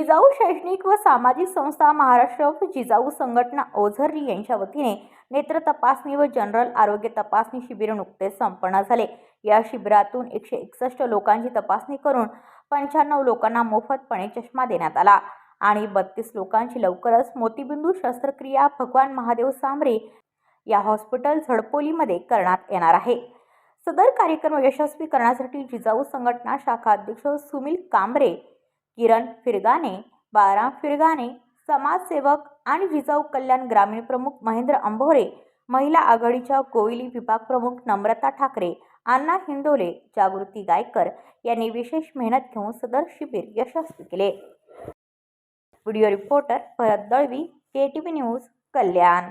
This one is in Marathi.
जिजाऊ शैक्षणिक व सामाजिक संस्था महाराष्ट्र व जिजाऊ संघटना ओझरली यांच्या वतीने नेत्र तपासणी व जनरल आरोग्य तपासणी शिबिर नुकतेच संपन्न झाले. या शिबिरातून एकशे एकसष्ट लोकांची तपासणी करून पंच्याण्णव लोकांना मोफतपणे चष्मा देण्यात आला आणि बत्तीस लोकांची लवकरच मोतीबिंदू शस्त्रक्रिया भगवान महादेव सांबरे या हॉस्पिटल झडपोलीमध्ये करण्यात येणार आहे. सदर कार्यक्रम यशस्वी करण्यासाठी जिजाऊ संघटना शाखा अध्यक्ष सुनील कांबरे किरण फिरगाणे बाराम फिरगाणे समाजसेवक आणि जिजाऊ कल्याण ग्रामीण प्रमुख महेंद्र अंभोरे महिला आघाडीच्या कोयली विभाग प्रमुख नम्रता ठाकरे अण्णा हिंदोले जागृती गायकर यांनी विशेष मेहनत घेऊन सदर शिबिर यशस्वी केले. Video reporter Bharat Dalvi K T V news Kalyan.